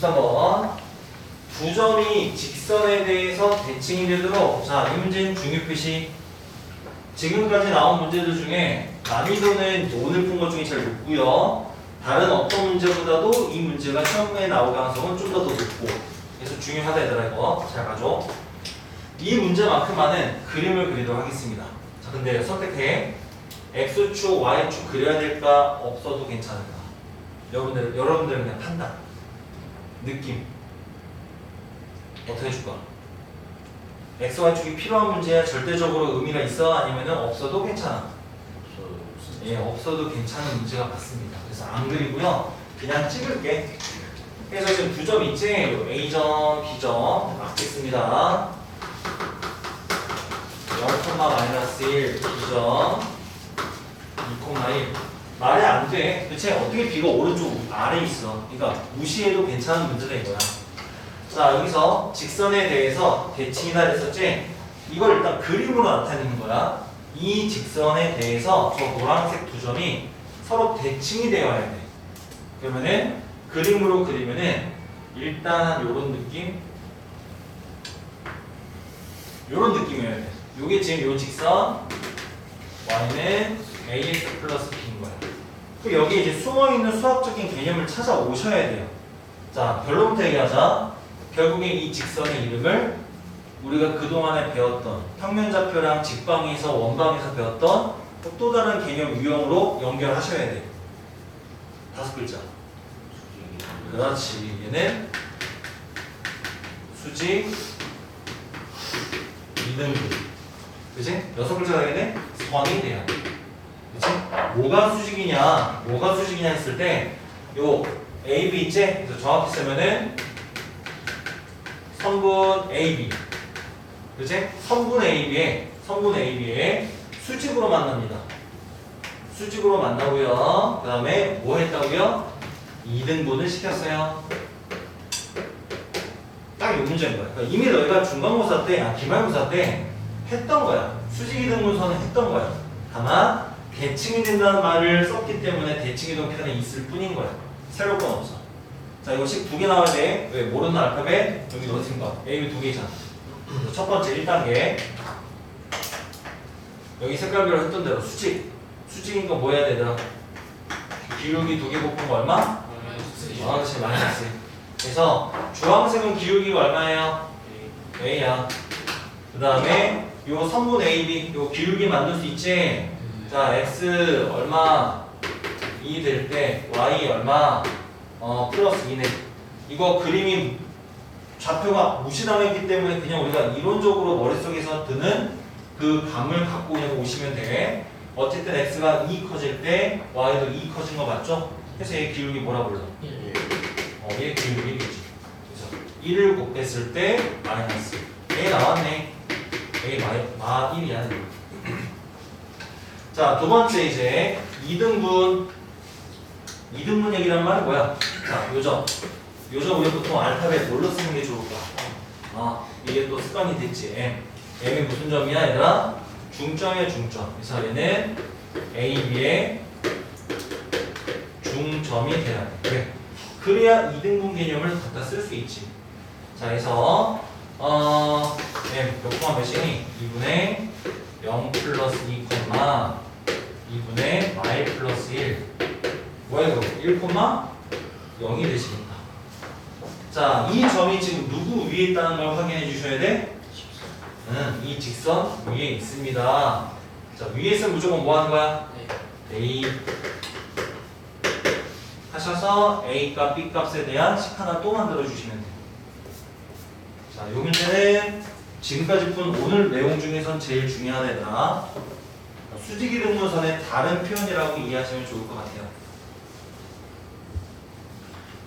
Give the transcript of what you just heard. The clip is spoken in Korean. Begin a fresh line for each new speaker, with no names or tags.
23번. 두 점이 직선에 대해서 대칭이 되도록 자, 이 문제는 중요 표시. 지금까지 나온 문제들 중에 난이도는 오늘 푼 것 중에 제일 높고요. 다른 어떤 문제보다도 이 문제가 시험에 나올 가능성은 좀더더 높고 그래서 중요하다 얘들아 이거 잘 가죠. 이 문제만큼만은 그림을 그리도록 하겠습니다. 자, 근데 선택해. X축, Y축 그려야 될까? 없어도 괜찮을까? 여러분들, 여러분들 그냥 판단. 느낌. 어떻게 해줄까? X, Y축이 필요한 문제야 절대적으로 의미가 있어? 아니면 없어도 괜찮아? 예, 없어도 괜찮은 문제가 맞습니다. 그래서 안 그리고요. 그냥 찍을게. 그래서 지금 두 점 있지? 요 A점, B점 막 찍습니다. 0, 마이너스 1, B점 2,1 말이 안 돼. 대체 어떻게 B가 오른쪽 아래 있어? 그러니까 무시해도 괜찮은 문제다 이거야. 자 여기서 직선에 대해서 대칭이나 했었지? 이걸 일단 그림으로 나타내는 거야. 이 직선에 대해서 저 노란색 두 점이 서로 대칭이 되어야 돼. 그러면은 그림으로 그리면은 일단 요런 느낌, 요런 느낌이어야 돼. 요게 지금 요 직선 y는 ax 플러스 b인 거야. 그럼 여기 이제 숨어 있는 수학적인 개념을 찾아오셔야 돼요. 자, 결론부터 얘기하자. 결국에 이 직선의 이름을 우리가 그동안에 배웠던 평면좌표랑 직방에서 원방에서 배웠던 또 다른 개념 유형으로 연결하셔야 돼. 다섯 글자. 그렇지. 얘는 수직 이등분. 그지? 여섯 글자가 되겠네? 성이 돼야 돼. 뭐가 수직이냐, 뭐가 수직이냐 했을 때, 요 AB 있지? 그래서 정확히 쓰면은 선분 AB. 그치? 선분 AB에, 선분 AB에 수직으로 만납니다. 수직으로 만나고요. 그 다음에 뭐 했다고요? 2등분을 시켰어요. 딱 이 문제인 거야. 그러니까 이미 너희가 중간고사 때, 아, 기말고사 때 했던 거야. 수직 이등분선은 했던 거야. 다만 대칭이 된다는 말을 썼기 때문에 대칭 이동 편에 있을 뿐인 거야. 새로운 건 없어. 자, 이거 식두개 나와야 돼. 왜? 모르는 알파벳 여기 넣어진 거. A, B 두 개잖아. 첫 번째 1단계. 여기 색깔별로 했던 대로 수직. 수직인 거 뭐 해야 되더라? 기울기 두 개 곱한 거 얼마? 아, 그렇지. 마이너스. 그래서 주황색은 기울기가 얼마예요? A야. 그 다음에 요 선분 AB, 요 기울기 만들 수 있지? 자, X 얼마 2 될 때 Y 얼마 어, 플러스 2네. 이거 그림이 좌표가 무시당했기 때문에 그냥 우리가 이론적으로 머릿속에서 드는 그 감을 갖고 그냥 오시면 돼. 어쨌든 X가 2 커질 때 Y도 2 커진 거 맞죠? 그래서 얘 기울기 뭐라 불러? 어, 얘 기울기 1이지. 그래서 1을 곱했을 때 마이너스. A 나왔네. A 마이, 마 1이야. 자, 두 번째 이제 2등분. 2등분 얘기란 말은 뭐야? 자, 요점. 요점 우리 보통 알파벳 뭘로 쓰는 게 좋을까? 아, 이게 또 습관이 됐지. M. M이 무슨 점이야, 얘들아? 중점이야, 중점. 그래서 얘는 A, B의 중점이 돼야 돼. 그래. 그래야 2등분 개념을 갖다 쓸 수 있지. 자, 그래서 어, M 몇 콤마 몇이니? 2분의 0 플러스 2 콤마 2분의 마일 플러스 1 뭐야 이거? 1 콤마 0이 되시겠다. 자, 이 점이 지금 누구 위에 있다는 걸 확인해 주셔야 돼? 응, 이 직선 위에 있습니다. 자, 위에 있으면 무조건 뭐 하는 거야? A 하셔서 A 값, B 값에 대한 식 하나 또 만들어 주시면 돼요. 자, 이 문제는 지금까지 푼 오늘 내용 중에선 제일 중요한 애다. 수직이등분선의 다른 표현이라고 이해하시면 좋을 것 같아요.